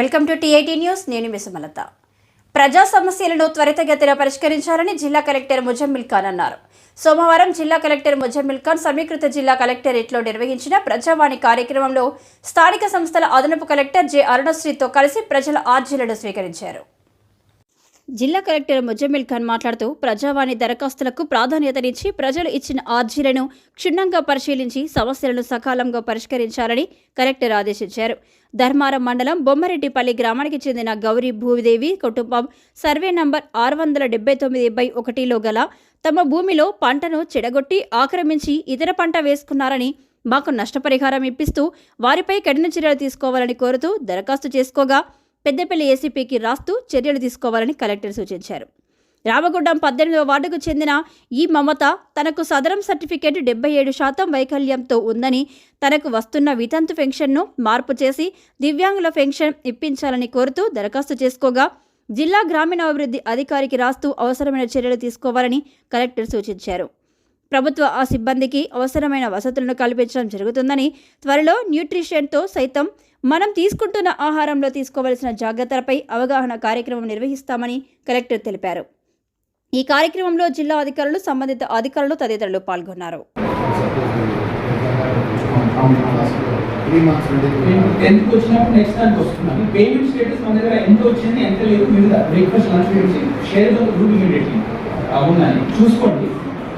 Welcome to TIT news. నేను విసుమలత ప్రజా సమస్యలను త్వరితగతిన పరిష్కరించాలని జిల్లా కలెక్టర్ ముజమ్మిల్ ఖాన్ అన్నారు. సోమవారం జిల్లా కలెక్టర్ ముజమ్మిల్ ఖాన్ సమీకృత జిల్లా కలెక్టరేట్లో నిర్వహించిన ప్రజావాణి కార్యక్రమంలో స్థానిక సంస్థల అదనపు కలెక్టర్ జె అరుణశ్రీతో కలిసి ప్రజల ఆర్జీలను స్వీకరించారు. జిల్లా కలెక్టర్ ముజమ్మిల్ ఖాన్ మాట్లాడుతూ ప్రజావాణి దరఖాస్తులకు ప్రాధాన్యతనిచ్చి ప్రజలు ఇచ్చిన ఆర్జీలను క్షుణ్ణంగా పరిశీలించి సమస్యలను సకాలంగా పరిష్కరించాలని కలెక్టర్ ఆదేశించారు. ధర్మారం మండలం బొమ్మరెడ్డిపల్లి గ్రామానికి చెందిన గౌరీ భూదేవి కుటుంబం సర్వే నంబర్ ఆరు వందల డెబ్బై తొమ్మిది బై ఒకటిలో గల తమ భూమిలో పంటను చెడగొట్టి ఆక్రమించి ఇతర పంట వేసుకున్నారని మాకు నష్టపరిహారం ఇప్పిస్తూ వారిపై కఠిన చర్యలు తీసుకోవాలని కోరుతూ దరఖాస్తు చేసుకోగా పెద్దపల్లి ఏసీపీకి రాస్తూ చర్యలు తీసుకోవాలని కలెక్టర్ సూచించారు. రామగుండం పద్దెనిమిదవ వార్డుకు చెందిన ఈ మమత తనకు సదరం సర్టిఫికేట్ డెబ్బై ఏడు శాతం వైకల్యంతో ఉందని తనకు వస్తున్న వితంతు పెన్షన్ను మార్పు చేసి దివ్యాంగుల పెన్షన్ ఇప్పించాలని కోరుతూ దరఖాస్తు చేసుకోగా జిల్లా గ్రామీణాభివృద్ధి అధికారికి రాస్తూ అవసరమైన చర్యలు తీసుకోవాలని కలెక్టర్ సూచించారు. ప్రభుత్వ ఆ సిబ్బందికి అవసరమైన వసతులను కల్పించడం జరుగుతుందని త్వరలో న్యూట్రిషన్తో సైతం మనం తీసుకుంటున్న ఆహారంలో తీసుకోవలసిన జాగ్రత్తలపై అవగాహన కార్యక్రమం నిర్వహిస్తామని కలెక్టర్ తెలిపారు. ఈ కార్యక్రమంలో జిల్లా అధికారులు సంబంధిత అధికారులు తదితరులు పాల్గొన్నారు. చూసుకోండి.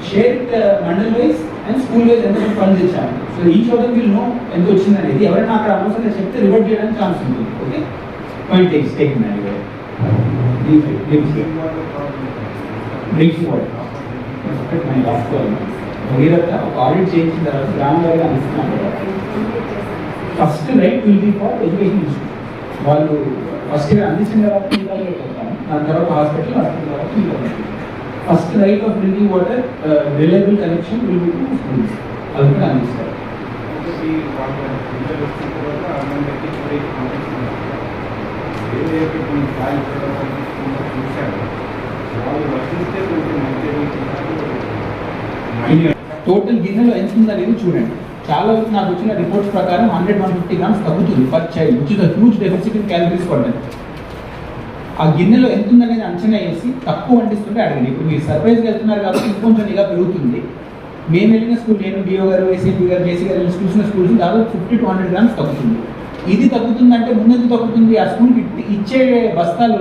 Months share group mandal wise and school wise ఎంత ఫండ్స్ ఇచ్చాము సో ఈ చోట వీళ్ళు నో ఎంత వచ్చింది అనేది. ఎవరైనా అక్కడ అవసరం చెప్తే రివర్ట్ చేయడానికి ఛాన్స్ ఉంది okay point takes take drinking water ఒక ఆడిట్ చేయించిన తర్వాత గ్రామ వారిగా అందిస్తున్నాం first right will be for education వాళ్ళు ఫస్ట్ ఇయర్ అందించిన తర్వాత దాని తర్వాత హాస్పిటల్ హాస్పిటల్ తర్వాత first right of drinking water reliable connection will be to schools అది కూడా అందిస్తారు టోటల్ గిన్నెలో ఎంత ఉందనేది చూడండి. చాలా వరకు నాకు వచ్చిన రిపోర్ట్స్ ప్రకారం హండ్రెడ్ వన్ ఫిఫ్టీ గ్రామ్స్ తగ్గుతుంది. Per child which is huge deficit in calories పడ్డాయి ఆ గిన్నెలో ఎంత ఉందనేది అంచనా వేసి తక్కువ వండిస్తుంటే అడగండి. ఇప్పుడు మీరు సర్ప్రైజ్గా వెళ్తున్నారు కాబట్టి ఇంకొంచెం ఇక పెరుగుతుంది. మేము వెళ్ళిన స్కూల్ నేను డిఓ గారు ఏసీపీ గారు జేసీ గారు వెళ్ళిన స్కూల్స్ స్కూల్స్ దాదాపు ఫిఫ్టీ టూ హండ్రెడ్ గ్రామ్స్ తగ్గుతుంది. ఇది తగ్గుతుందంటే ముందెందుకు తగ్గుతుంది? ఆ స్కూల్కి ఇచ్చే బస్తాలు